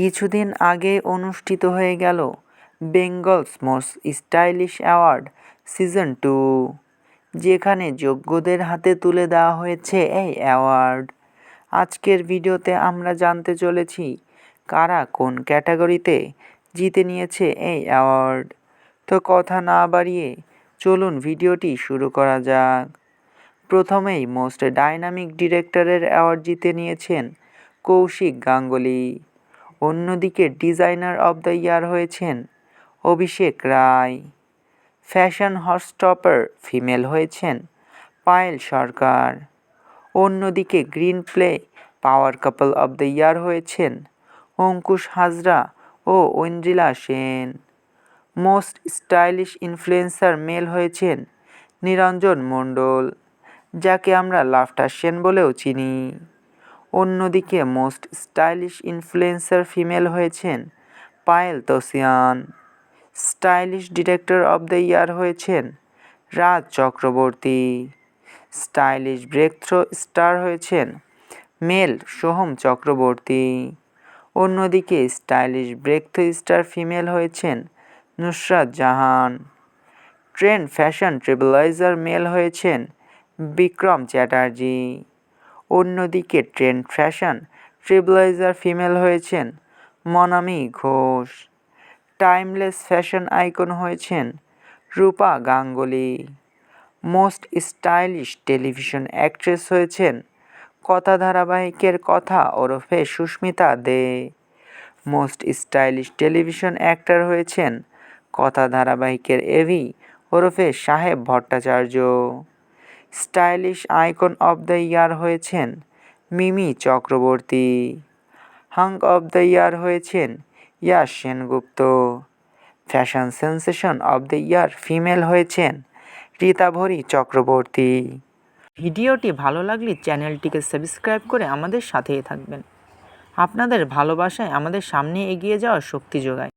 কিছুদিন আগে অনুষ্ঠিত হয়ে গেল Bengal's most stylish award season two, যেখানে যোগ্যদের হাতে তুলে দেওয়া হয়েছে এই অ্যাওয়ার্ড। আজকের ভিডিওতে আমরা জানতে চলেছি কারা কোন ক্যাটাগরিতে জিতে নিয়েছে এই অ্যাওয়ার্ড। তো কথা না বাড়িয়ে চলুন ভিডিওটি শুরু করা যাক। প্রথমেই মোস্ট ডাইনামিক ডিরেক্টরের অ্যাওয়ার্ড জিতে নিয়েছেন কৌশিক গাঙ্গুলি। অন্যদিকে ডিজাইনার অব দ্য ইয়ার হয়েছেন অভিষেক রায়। ফ্যাশন হর্সটপার ফিমেল হয়েছেন পায়েল সরকার। অন্যদিকে green play power couple of the year হয়েছেন অঙ্কুশ হাজরা ও Aindrila Sen. Most stylish influencer male হয়েছেন নিরঞ্জন মণ্ডল, যাকে আমরা লাফটার সেন বলেও চিনি। অন্যদিকে মোস্ট স্টাইলিশ ইনফ্লুয়েন্সার ফিমেল হয়েছেন Payel তোসিয়ান। Stylish director of the year হয়েছেন Raj Chakraborty. Stylish breakthrough star হয়েছেন মেল সোহম চক্রবর্তী। অন্যদিকে স্টাইলিশ ব্রেকথ্রো স্টার ফিমেল হয়েছেন Nusrat Jahan. Trend fashion trailblazer male হয়েছেন বিক্রম চ্যাটার্জি। অন্যদিকে ট্রেন্ড ফ্যাশন ট্রিবলাইজার ফিমেল হয়েছেন Monami Ghosh. Timeless fashion icon হয়েছেন Rupa Ganguly. Most stylish television actress হয়েছেন কথা ধারাবাহিকের কথা ওরফে Susmita Dey. Most stylish television actor হয়েছেন কথা ধারাবাহিকের এভি ওরফে Saheb Bhattacharya. Stylish icon of the year হয়েছেন Mimi Chakraborty. Hunk of the year হয়েছেন Yash Sengupta. Fashion sensation of the year female হয়েছেন রীতাভরি চক্রবর্তী। ভিডিওটি ভালো লাগলে চ্যানেলটিকে সাবস্ক্রাইব করে আমাদের সাথেই থাকবেন। আপনাদের ভালোবাসায় আমাদের সামনে এগিয়ে যাওয়ার শক্তি যোগায়।